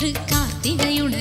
തൃക്കാർത്തികയുണരുകയാ